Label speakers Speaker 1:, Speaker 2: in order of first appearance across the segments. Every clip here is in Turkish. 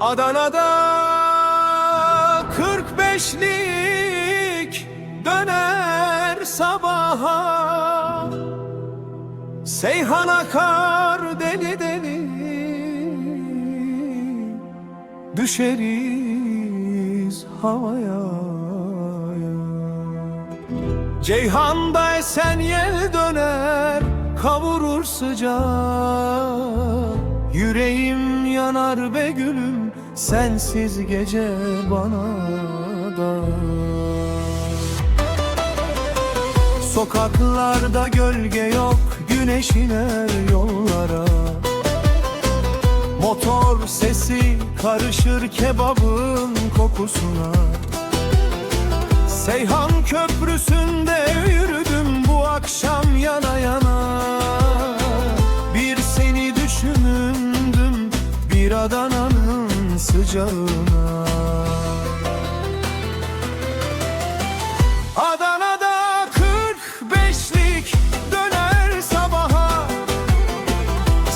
Speaker 1: Adana'da 45'lik döner sabaha. Seyhan akar deli deli Düşeriz havaya. Ceyhan'da esen yel döner Kavurur sıcak Yüreğim yanar be gülüm Sensiz gece bana da. Sokaklarda gölge yok Güneş iner yollara. Motor sesi karışır kebabın kokusuna. Seyhan Köprüsü'nde yürüdüm Sıcağına Adana'da 45'lik döner sabaha.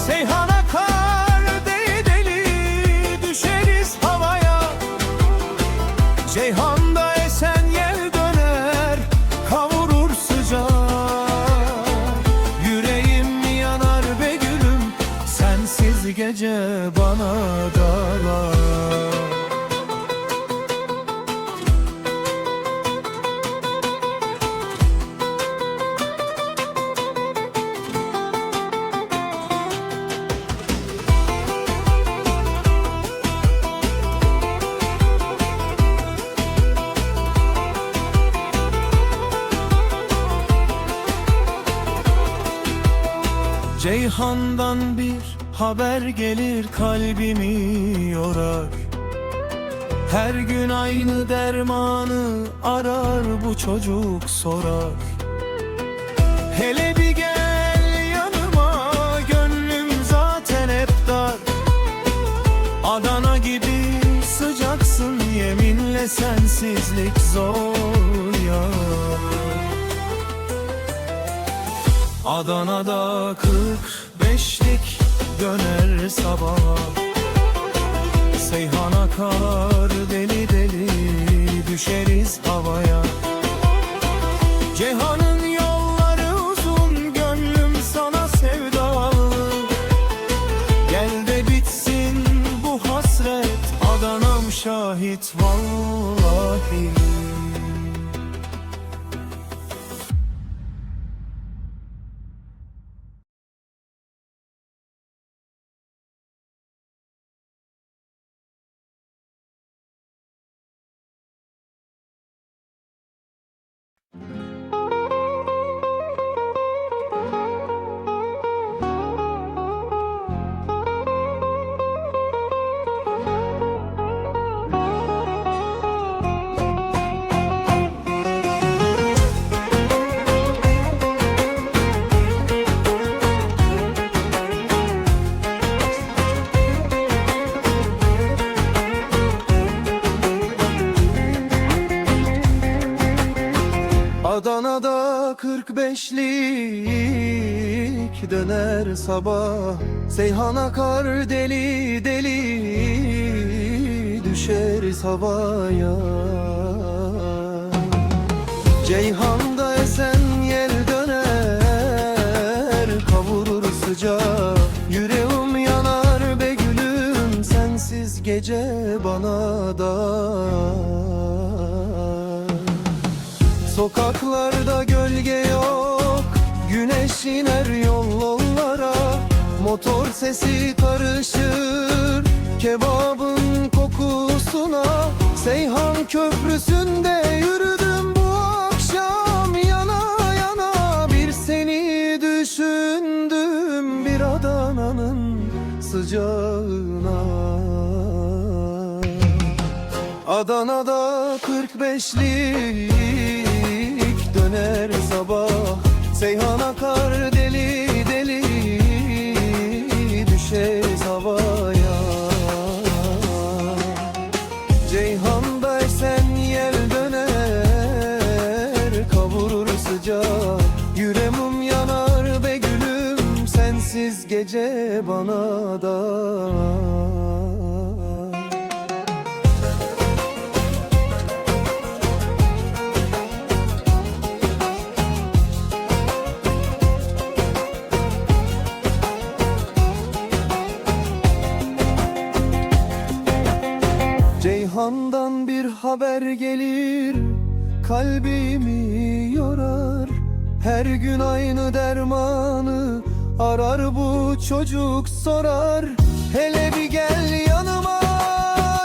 Speaker 1: Seyhan akar deli düşeriz havaya. Ceyhan'da esen yel döner kavurur sıcak. Yüreğim yanar be gülüm sensiz gece bana dalar Ceyhan'dan bir haber gelir kalbimi yorar. Her gün aynı dermanı arar bu çocuk sorar. Hele bir gel yanıma gönlüm zaten hep dar. Adana gibi sıcaksın yeminle sensizlik zor ya Adana'da 45'lik döner sabah. Seyhan akar Adana'da 45'lik döner sabah. Seyhan akar deli deli düşeriz havaya Ceyhan'da esen yel döner kavurur sıcak Yüreğim yanar be gülüm sensiz gece bana dar Sokaklarda gölge yok Güneş iner yollara. Motor sesi karışır Kebabın kokusuna. Seyhan Köprüsü'nde yürüdüm bu akşam. Yana yana bir seni düşündüm Bir Adana'nın sıcağına. Adana'da 45'lik döner sabah. Seyhan akar deli deli düşeriz havaya. Ceyhan'da esen yel döner kavurur sıcak Yüreğim yanar be gülüm sensiz gece bana da haber gelir Kalbimi yorar. Her gün aynı dermanı Arar bu çocuk sorar. Hele bir gel yanıma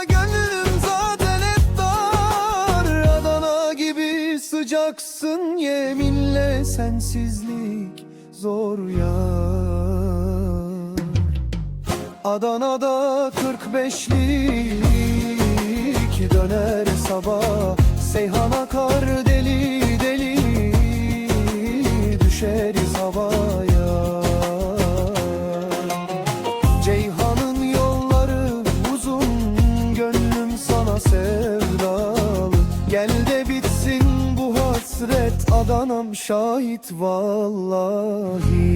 Speaker 1: Gönlüm zaten hep dar. Adana gibi sıcaksın Yeminle sensizlik zor yar. Adana'da 45'lik döner sabah. Seyhan akar deli deli düşeriz havaya. Ceyhan'ın yolları uzun Gönlüm sana sevdalı. Gel de bitsin bu hasret Adana'm şahit vallahi